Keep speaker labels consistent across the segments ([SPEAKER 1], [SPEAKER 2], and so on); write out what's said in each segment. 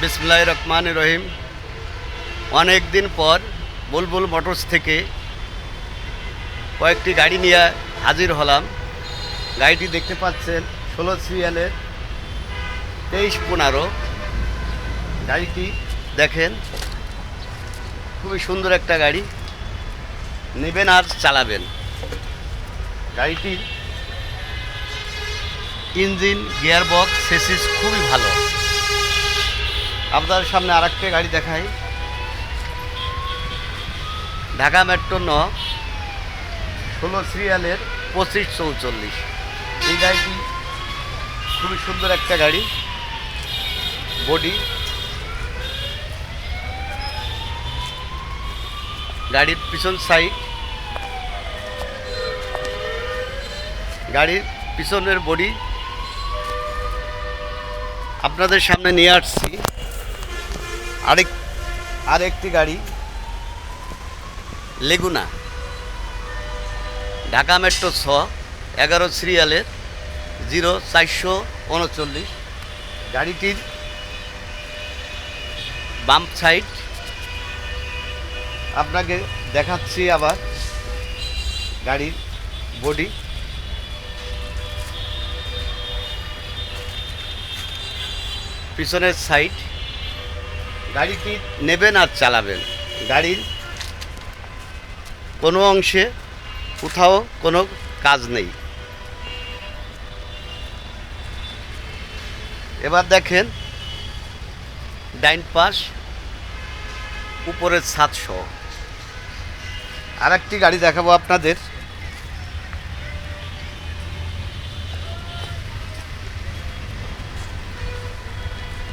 [SPEAKER 1] বিসমুল্লাহ রহমান রহিম। অনেক দিন পর বুলবুল মোটরস থেকে কয়েকটি গাড়ি নিয়ে হাজির হলাম। গাড়িটি দেখতে পাচ্ছেন, ষোলো সিরিয়ালের তেইশ পনেরো। গাড়িটি দেখেন, খুবই সুন্দর একটা গাড়ি। নেবেন আর চালাবেন। গাড়িটির ইঞ্জিন গিয়ার বক্স সেসিস খুবই ভালো। আপনাদের সামনে আর একটা গাড়ি দেখাই। ঢাকা মেট্রো ন, ষোলো সিরিয়ালের পঁচিশ চৌচল্লিশ। এই গাড়িটি খুবই সুন্দর একটা গাড়ি। বডি। গাড়ির পিছন সাইড। গাড়ির পিছনের বডি। আপনাদের সামনে নিয়ে আসছি। আরেক আরেকটি গাড়ি। লেগুনা। ঢাকা মেট্রো ছ এগারো সিরিয়ালের জিরো চারশো উনচল্লিশ। গাড়িটির বাম সাইড। আপনাকে দেখাচ্ছি আবার গাড়ির বডি। পিছনের সাইড। গাড়িটি নেবেন আর চালাবেন। গাড়ির কোনো অংশে কোথাও কোনো কাজ নেই। এবার দেখেন, ডাইন পাশ, উপরের সাতশো আর একটি গাড়ি দেখাবো আপনাদের।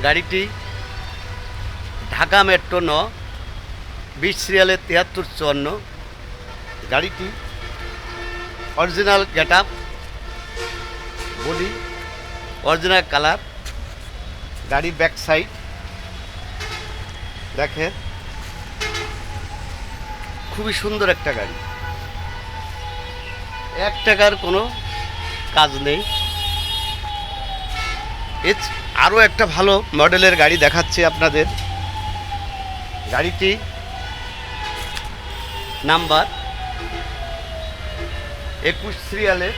[SPEAKER 1] গাড়িটি ঢাকা মেট্রো ন, বিশ সিরিয়ালের তিয়াত্তর চুয়ান্ন। গাড়িটি original get up body original colour, গাড়ি ব্যাক সাইড। দেখেন, খুবই সুন্দর একটা গাড়ি। এক টাকার কোনো কাজ নেই। আরও একটা ভালো মডেলের গাড়ি দেখাচ্ছি আপনাদের। গাড়িটি নাম্বার একুশ সিরিয়ালে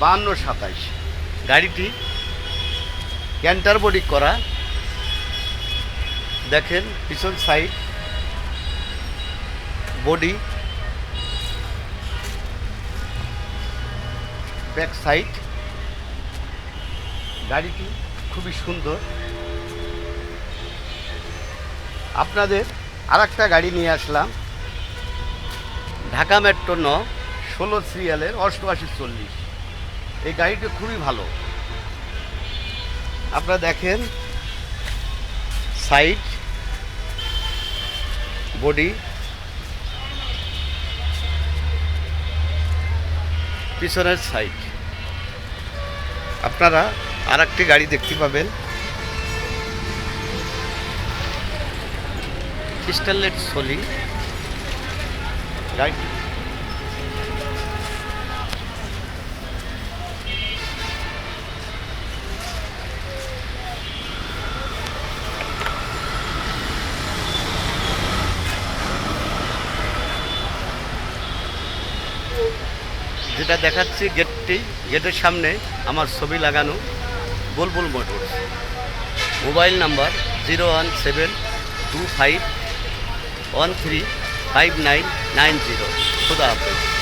[SPEAKER 1] বাহান্ন সাতাইশ। গাড়িটি ক্যান্টার বডি করা। দেখেন পিছন সাইড বডি। Back side. গাড়িটি খুবই সুন্দর। আপনাদের আর একটা গাড়ি নিয়ে আসলাম। ঢাকা মেট্রো ন, ষোলো সিরিয়ালের অষ্টআশি চল্লিশ। এই গাড়িটি খুবই ভালো। আপনারা দেখেন সাইড বডি, পিছনের সাইড আপনারা আর গাড়ি দেখতে পাবেন। স্টারলেট সলি গাড়ি যেটা দেখাচ্ছি গেটটি গেটের সামনে আমার ছবি লাগানো Bulbul Motors mobile number zero one seven two five one three five nine nine zero খুদা হাফেজ